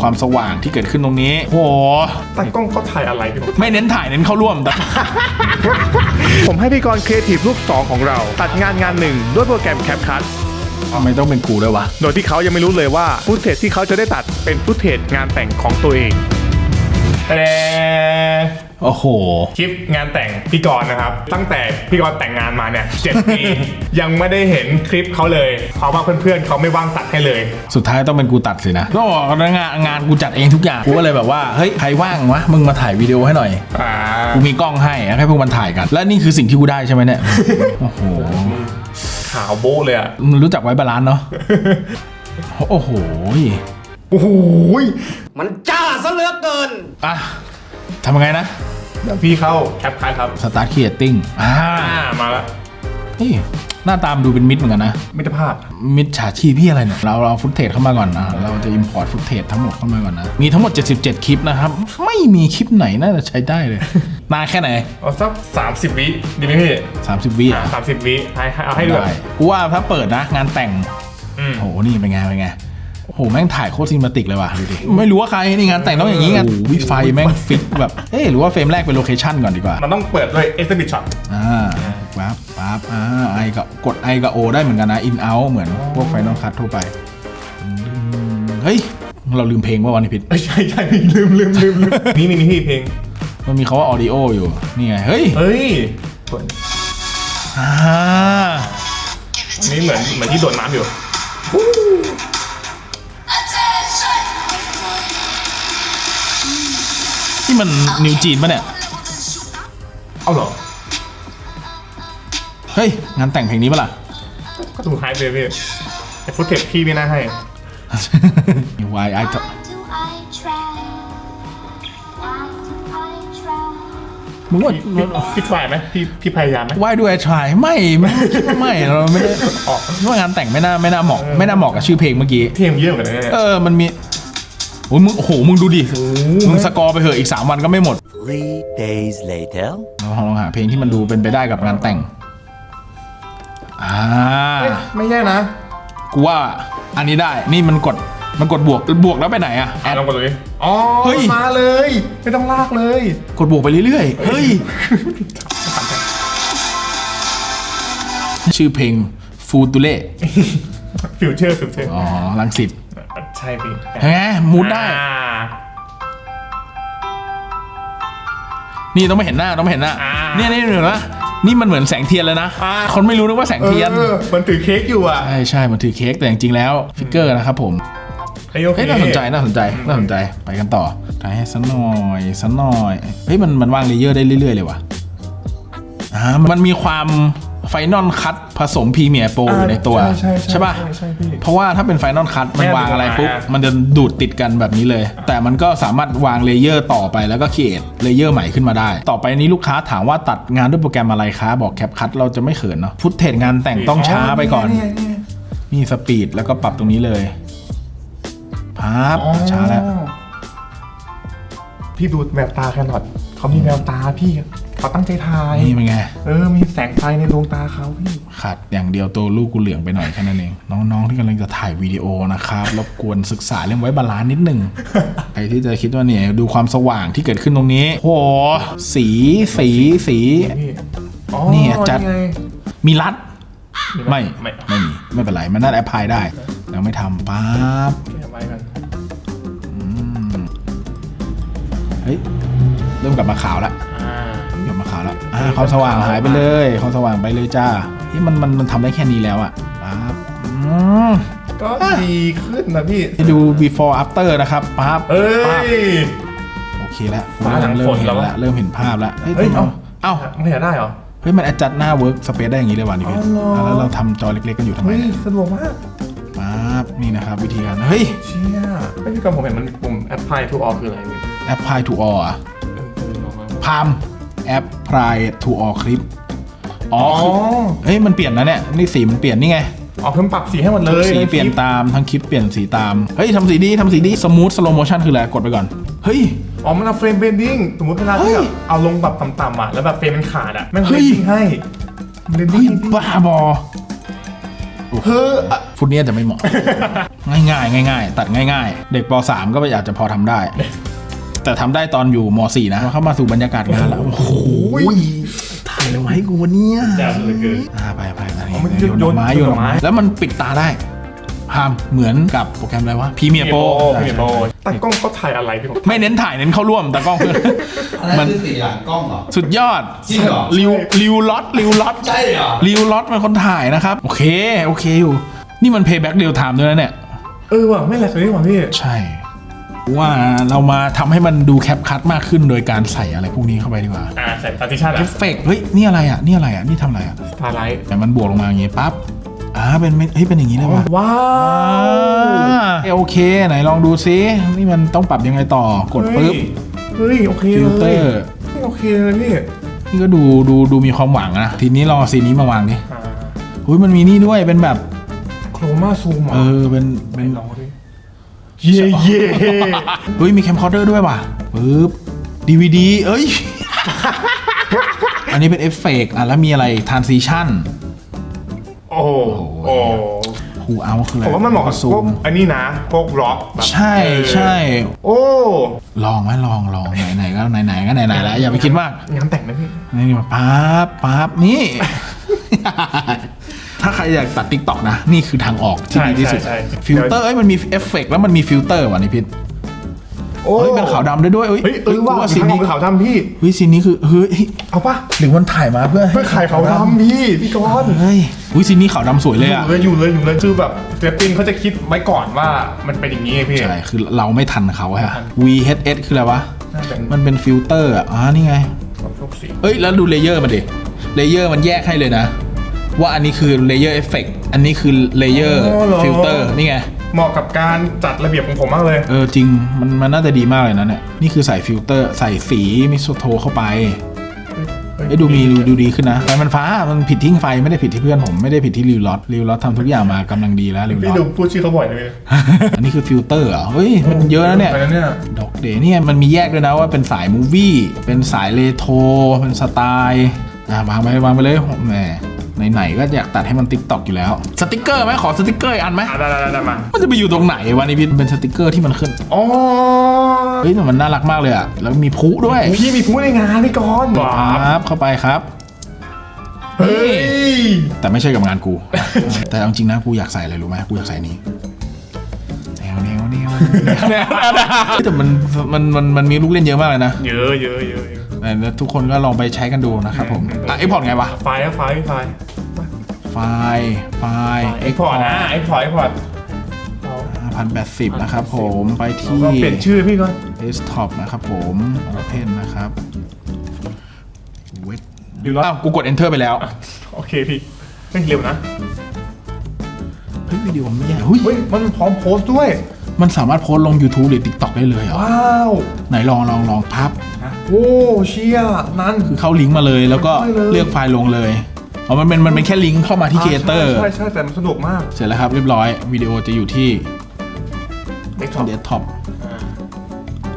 ความสว่างที่เกิดขึ้นตรงนี้โหแต่กล้องเขาถ่ายอะไรพี่ไม่เน้นถ่ายเน้นเข้าร่วมแต่ ผมให้พี่กรณ์ครีเอทีฟลูกสองของเรา ตัดงานงานหนึ่งด้วยโปรแกรม CapCut ทำไมต้องเป็นกูด้วยวะ โดยที่เขายังไม่รู้เลยว่าฟุตเทจที่เขาจะได้ตัดเป็นฟุตเทจงานแต่งของตัวเอง แต่ โอ้โห คลิปงานแต่งพี่กรณ์นะครับ ตั้งแต่พี่กรณ์แต่งงานมาเนี่ยเจ็ดปี ยังไม่ได้เห็นคลิปเขาเลย เพราะว่าเพื่อนๆเขาไม่ว่างตัดให้เลย สุดท้ายต้องเป็นกูตัดสินะก็บอกว่างานงานกูจัดเองทุกอย่างกูก็เลยแบบว่าเฮ้ยใครว่างวะมึงมาถ่ายวิดีโอให้หน่อยอ่ากูมีกล้องให้ให้พวกมันถ่ายกัน และนี่คือสิ่งที่กูได้ใช่ไหมเนี่ยโอ้โหขาวโบ้เลยอะมึงรู้จักไว้บาลานซ์เนาะโอ้โหโอ้โหมันจ้าซะเหลือเกิน อะ ทำยังไงนะ เดี๋ยวพี่เข้าแคปคัทครับ Start Creating อ่าอ่ามาละเฮ้ยหน้าตามนดูเป็นมิดเหมือนกันนะ มิตรภาพ มิดฉาชีพพี่อะไรเนี่ย เราเราฟุตเทจเข้ามาก่อนอะเราจะ import ฟุตเทจทั้งหมดเข้ามาก่อนนะ มีทั้งหมด 77 คลิปนะครับ ไม่มีคลิปไหนน่าจะใช้ได้เลย นานแค่ไหน เอาสักสามสิบวิดีไหมพี่30 วิอะสามสิบวิให้ให้เอาให้ดูแบบได้กูว่าถ้าเปิดนะ งานแต่ง อืมโห นี่เป็นไง เป็นไง โอ้โหแม่งถ่ายโคตรซินิมาติกเลยว่ะดูดิไม่รู้ว่าใครนี่งานแต่งต้องอย่างนี้งานโอ้โหวิไฟแม่งฟิตแบบเอ๊ะหรือว่าเฟรมแรกเป็นโลเคชั่นก่อนดีกว่า มันต้องเปิดด้วยเอ็กซ์บิช็อตอ่าปั๊บปั๊บอ่าไอกับกดไอกับโอได้เหมือนกันนะอินเอาเหมือนพวกไฟนอลคัททั่วไปอืมเฮ้ย เราลืมเพลงว่าวันนี้ผิดใช่ใช่ลืมลืมลืมลืมนี่มีพี่เพลง มันมีเขาว่าออดิโออยู่ นี่ไง เฮ้ย เฮ้ยเปิดอ่าอันนี้เหมือนเหมือนที่โดดน้ำอยู่ มันนิวจีนปะเนี่ยเอาเหรอ เฮ้ยงานแต่งเพลงนี้ปะล่ะ ก็ถูกไฮป์เลยพี่ไอ้ฟุตเทปพี่ไม่น่าให้ Why I Why do I try? Why do I try? มึงว่า พี่พี่ทรายไหมพี่พี่พยายามไหม Why do I try ไม่ไม่ไม่เราไม่ได้ออกว่างานแต่งไม่น่าไม่น่าเหมาะไม่น่าเหมาะกับชื่อเพลงเมื่อกี้ เพลงเยอะเหมือนกันนะเนี่ยเออมันมี โอ้ยมึงโอ้โหมึงดูดิมึงสกอร์ไปเหอะอีก 3 วันก็ไม่หมด Three days later เราลองหาเพลงที่มันดูเป็นไปได้กับงานแต่งอ่าเอ้ยไม่แย่นะ กูว่าอันนี้ได้นี่มันกดมันกดบวกบวกแล้วไปไหนอะแอด ลองกดเลยอ๋อเฮ้ย มาเลย ไม่ต้องลากเลย กดบวกไปเรื่อยๆ เฮ้ย ชื่อเพลงฟูตูเล่ฟิวเจอร์ฟิวเจอร์อ๋อลังสิต ใช่พี่เห็นไหมมูดได้ อ่านี่ต้องไม่เห็นหน้าต้องไม่เห็นหน้าอ่าเนี่ยนี่เหนือนะนี่มันเหมือนแสงเทียนเลยนะอ่าคนไม่รู้นึกว่าแสงเอเทียนอมันถือเค้กอยู่อะใช่ใช่มันถือเค้กแต่จริงๆแล้วฟิกเกอร์นะครับผม เฮ้ยโอเคเฮ้ยน่าสนใจน่าสนใจน่าสนใจไปกันต่อถ่ายให้สักหน่อยสักหน่อยเฮ้ยมันมันวางเลเยอร์ได้เรื่อยๆเลยว่ะอ่ามันมีความ ไฟนอลคัตผสมพรีเมียร์โปรอยู่ในตัว ใช่ใช่ป่ะ ใช่ใช่พี่ เพราะว่าถ้าเป็นไฟนอลคัตมันวางอะไรปุ๊บแม่งดูมามันจะดูดติดกันแบบนี้เลย แต่มันก็สามารถวางเลเยอร์ต่อไปแล้วก็ค r เอทเลเยอร์ใหม่ขึ้นมาได้ ต่อไปนี้ลูกค้าถามว่าตัดงานด้วยโปรแกรมอะไรคะบอกแคปคัตเราจะไม่เขินเนาะฟุตเทจงานแต่งต้องช้าไปก่อน นี่ไงนี่ไงนี่สปีดแล้วก็ปรับตรงนี้เลยพับอ๋อช้าแล้วพี่ดูแววตาแครอทเขามีแววตาพี่ เขาตั้งใจถ่ายนี่เป็นไง เออ มีแสงไฟในดวงตาเขาพี่ขาดอย่างเดียวตัวลูกกูเหลืองไปหน่อยแค่นั้นเองน้องๆที่กำลังจะถ่ายวิดีโอนะครับรบกวนศึกษาเรื่องไว้บาลานซ์นิดหนึ่งใครที่จะคิดว่าเนี่ยดูความสว่างที่เกิดขึ้นตรงนี้โหสีสีสีพี่อ๋อนี่จัดไงมีรัด ไม่ไม่ไม่มีไม่เป็นไรมันน่าแอปพลายได้เราไม่ทำปั๊บเก็บไว้กันเฮ้ยเริ่มกลับมาขาวแล้วอ่ากลับมาขาวแล้วอ่าความสว่างหายไปเลย ความสว่างไปเลยจ้าเฮ้ยมันมันมันทำได้แค่นี้แล้วอะปั๊บอืมก็ดีขึ้นนะพี่ให้ดู before after นะครับปั๊บเอ้ปั๊บย โอเคแล้วฟ้าหลังเริ่ฝมนเห็นแล้วแล้วเริ่มเห็นภาพแล้วเฮ้ยเฮ้ยทำไมเอ้าเอ้าไม่เห็นได้เหรอ เฮ้ยมัน adjust หน้า work space ได้อย่างนี้เลยว่ะนี่พี่อ๋อเหรอแล้วเราทำจอเล็กๆกันอยู่ทำไมเฮ้ยเนี่ยสะดวกมากปั๊บนี่นะครับวิธีการเฮ้ย เชี่ยไอ้ยพี่กำผมเห็นมันปุ่ม apply to all คืออะไรพี่ apply to all อะเออเออลองมาพาม apply to all clip อ๋ออ๋อคือเฮ้ยมันเปลี่ยนนะเนี่ยนี่สีมันเปลี่ยนนี่ไงอ๋อเพิ่มปรับสีให้หมดเลยสีเปลี่ยนตามทั้งคลิปเปลี่ยนสีตามเฮ้ยทำสีดีทำสีดีสมูทสโลโมชันคืออะไรกดไปก่อนเฮ้ยอ๋อมันเอาเฟรมเบนดิ้งสมมติเวลาที่เฮ้แบยบเอาลงแบบต่ำๆอะแล้วแบบเฟรมมันขาดอะแม่งเฮ้เบนยดิ้งให้เบนเฮ้ดิ้ยงบ้าบอโอ้เฮ้อฟุตเนี้ยจะไม่เหมาะ ง่ายๆ ง่าย ๆ ตัดง่าย ๆ เด็กป .3 ก็อาจจะพอทำได้ แต่ทำได้ตอนอยู่ม .4 นะเข้ามาสู่บรรยากาศงานแล้ว โอ้โหถ่ายเลยไว้กูวันนี้แจ๋วเหลือเกินอ่าไปไปไปอ๋อมันโยนดอกไม้โยโยนนดดออกกไม้ไม้ แล้วมันปิดตาได้ห้ามเหมือนกับโปรแกรมอะไรวะพีเมียโปพี่เมียโปตากล้องเขาถ่ายอะไรพี่ผมไม่เน้นถ่ายเน้นเข้าร่วมแต่กล้องเพื่อนอันนั้นคือสีหลังกล้องเหรอ สุดยอดจริงเหรอริวริวล็อตริวล็อตใช่เหรอริวล็อตเป็นคนถ่ายนะครับ โอเค โอเคอยู่ นี่มันเพย์แบ็กเรียลไทม์ด้วยนะเนี่ย เออว่ะไม่แหลกเลยว่ะพี่ ใช่ ว่าเรามาทำให้มันดูแคปคัดมากขึ้นโดยการใส่อะไรพวกนี้เข้าไปดีกว่าอ่าใส่ตาติชั่นเออะฟเฟกต์เฮ้ยนี่อะไรอะนี่อะไรอะนี่ทำอะไรอะสตาร์ไลท์แต่มันบวกลงมาอย่างงี้ปั๊บอ่าเป็นเฮ้ยเป็นอย่างงี้เลยว่ะว้าอ่าวโอเค ไหนลองดูซินี่มันต้องปรับยังไงต่อกดปุ๊บเฮ้ยโอเคฟิเลลเตอยร์โอเคเลยพี่นี่ก็ดูดูดูมีความหวังนะทีนี้ลองเอาซีนนี้มาวางดิอ่าอุ้ยมันมีนี่ด้วยเป็นแบบโครมาซูมเออเป็นเป็นลองดิ เย่เย่เฮ้ยมีแคมคอร์เดอร์ด้วยว่ะปึ๊บดีวดีเอ้ย อันนี้เป็นเอฟเฟกต์อะ แล้วมีอะไรทรานซิชันโอ้โหโอ้หูเอาคืออะไรผมว่ามันเหมาะกับซูพวกมอันนี้นะพวกร็อกแบบใช่เออใช่โอ้ลองไหมลองลองไหนไหนก็ไหนไหนก็ไหนไหนแล้วอย่าไปคิดมาก งานแต่งนะพี่นี่มาปั๊บปั๊บนี่ถ้าใค รอยากตัดทิกตอกนะ นี่คือทางออกที่ใช่ดีที่สุดใช่ใช่ ฟิลเตอร์เอ้ยมันมีเอฟเฟกต์แล้วมันมีฟิลเตอร์ว่ะนี่พิษโอ้เฮ้ยเป็นขาวดำได้ด้วยเฮ้ยเฮ้ยเออว่าซีสีนนี้นี้ขาวดำพี่ เฮ้ยซีนนี้คือเฮ้ยเอาปะหรือมันถ่ายมาเพื่อให้เพื่อขายขาวดำพี่พี่กรณ์เฮ้ยอุ้ยซีนนี้ขาวดำสวยเลยอะอยู่เลยอยู่เลยอยู่เลยคือแบบศิลปินเขาจะคิดไว้ก่อนว่ามันเป็นอย่างนี้ไงพี่ ใช่ คือเราไม่ทันเขาฮะทัน VHS คืออะไรวะ น่าจะ มันเป็นฟิลเตอร์อะอ่านี่ไงแบบพวกสีเอ้ย แล้วดูเลเยอร์มันดิ เลเยอร์มันแยกให้เลยนะ ว่าอันนี้คือเลเยอร์เอฟเฟกอันนี้คือเลเยอร์ฟิลเตอร์นี่ไง เหมาะกับการจัดระเบียบของผมมากเลย เออจริงมันมันน่าจะดีมากเลยนะเนี่ย นี่คือใส่ฟิลเตอร์ใส่สีมิโซโทเข้าไปเอ้ยดูมีดูดูดีขึ้นนะไฟมันฟ้ามันผิดที่ไฟไม่ได้ผิดที่เพื่อนผมไม่ได้ผิดที่ริวลอตริวลอตทำทุกอย่างมากำลังดีแล้วริวลพี่อดูต พูดชื่อเขาบ่อยเลยอันนี้คือฟิลเตอร์เหรอะเฮ้ยมันเยอะนะเนี่ยไปแล้วเนี่ยดอกเดย์เนี่ยมันมีแยกด้วยนะว่าเป็นสายมูวี่เป็นสายเลโทรเป็นสไตล์อะวางไปวางไปเลยแหม ไหนๆก็อยากตัดให้มันติ๊กตอกอยู่แล้ว สติกเกอร์ไหมขอสติกเกอร์อีกอันไหมอะได้ได้ได้มามันจะไปอยู่ตรงไหนวะนี่พี่เป็นสติกเกอร์ที่มันขึ้นอ๋อเฮ้ยแต่มันน่ารักมากเลยอะแล้วมีพลุด้วยพี่มีพูดในงานพี่กรณ์ว้าครับเข้าไปครับเฮ้ยแต่ไม่ใช่กับงานกู แต่เอาจริงนะกูอยากใส่อะไรรู้ไหมกูอยากใส่นี้แนวแนวแนวแนวแต่มันมันมันมันมีลูกเล่นเยอะมากเลยนะ เยอะเยอะเยอะ เยอะแต่ทุกคนก็ลองไปใช้กันดูนะครับผมอะไอพอร์ตไงวะไฟล์อะไฟล์ไฟล์ไฟล์ไฟล์ไอพอร์ตนะไอพอร์ตไอพอร์ตพันแปดสิบนะครับผมไปแล้วที่ก็เปลี่ยนชื่อพี่ก่อน desktop นะครับผม open นะครับเว็บดูแล้วอ้าวกูกด enter ไปแล้ว โอเคพี่เฮ้ยเร็วนะ เฮ้ยวิดีโอมันไม่แย่เฮ้ยเฮ้ยมันพร้อมโพสต์ด้วย มันสามารถโพสต์ลง YouTube หรือ TikTok ได้เลยเหรอ ว้าว ไหนลองลองลองพับ โอ้เชียนั่น คือเข้าลิงก์มาเลยแล้วก็ใช่เลย เลือกไฟล์ลงเลยอ๋อมันเป็นมันเป็นแค่ลิงก์เข้ามาที่ Creator ใช่ใช่แต่มันสนุกมากเสร็จแล้วครับเรียบร้อยวิดีโอจะอยู่ที่เด็กท็อป Desktop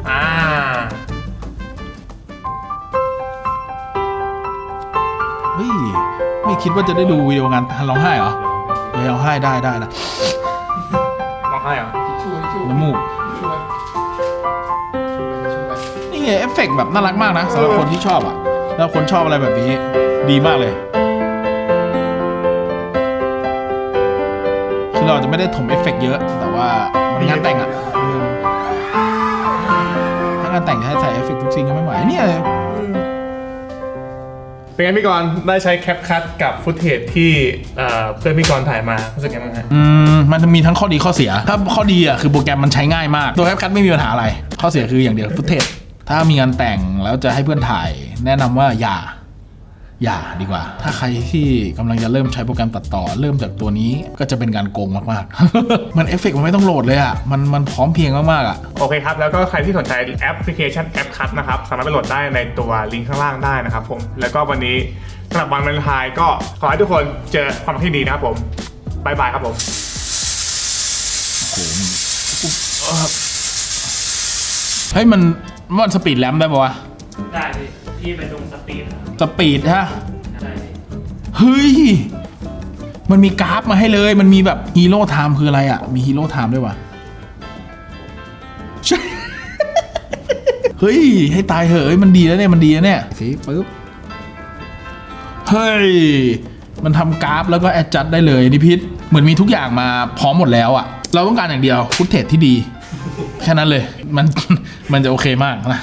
อ่าเฮ้ยไม่คิดว่าจะได้ดูวิดีโองานร้องไห้เหรอเออร้องไห้ได้ได้นะร้องไห้เหรอน้ำมูก เอฟเฟกต์แบบน่ารักมากนะสำหรับคนที่ชอบอะ แล้วคนชอบอะไรแบบนี้ดีมากเลย คือเราจะไม่ได้ถมเอฟเฟกต์เยอะ แต่ว่ามันงานแต่งอะเออถ้างานแต่งจะให้ใส่เอฟเฟกต์ทุกซีนก็ไม่ไหวเนี่ยเป็นไงพี่กรณ์ได้ใช้แคปคัตกับฟุตเทจที่เอ่อเพื่อนพี่กรณ์ถ่ายมารู้สึกยังไงบ้างฮะ อืมมันจะมีทั้งข้อดีข้อเสีย ถ้าข้อดีอะคือโปรแกรมมันใช้ง่ายมาก ตัวแอปคัทไม่มีปัญหาอะไร ข้อเสียคืออย่างเดียวฟุตเทจ ถ้ามีงานแต่งแล้วจะให้เพื่อนถ่าย แนะนำว่าอย่า อย่าดีกว่า ถ้าใครที่กำลังจะเริ่มใช้โปรแกรมตัดต่อ เริ่มจากตัวนี้ก็จะเป็นการโกงมากๆ มันเอฟเฟกต์มันไม่ต้องโหลดเลยอะ มันมันพร้อมเพรียงมากๆอะ โอเคครับ แล้วก็ใครที่สนใจแอปพลิเคชันแอปคัตนะครับ สามารถไปโหลดได้ในตัวลิงก์ข้างล่างได้นะครับผม แล้วก็วันนี้สำหรับวันวาเลนไทน์ก็ขอให้ทุกคนเจอความรักที่ดีนะครับผมบายบายครับผมเฮ้ยมัน มันสปีดแรมได้ปะวะ ได้พี่พี่ไปตรงสปีดนะครับสปีดฮะ ได้พี่เฮ้ย มันมีกราฟมาให้เลย มันมีแบบฮีโร่ไทม์คืออะไรอะ มีฮีโร่ไทม์ด้วยวะใช่ เฮ้ย ให้ตายเหอะเฮ้ยมันดีแล้วเนี่ย มันดีแล้วเนี่ยสิปึ๊บ เฮ้ย มันทำกราฟแล้วก็แอดจัดได้เลยนิพิษ เหมือนมีทุกอย่างมาพร้อมหมดแล้วอะเราต้องการอย่างเดียวฟุตเทจที่ดี แค่นั้นเลย มัน มันจะโอเคมากนะ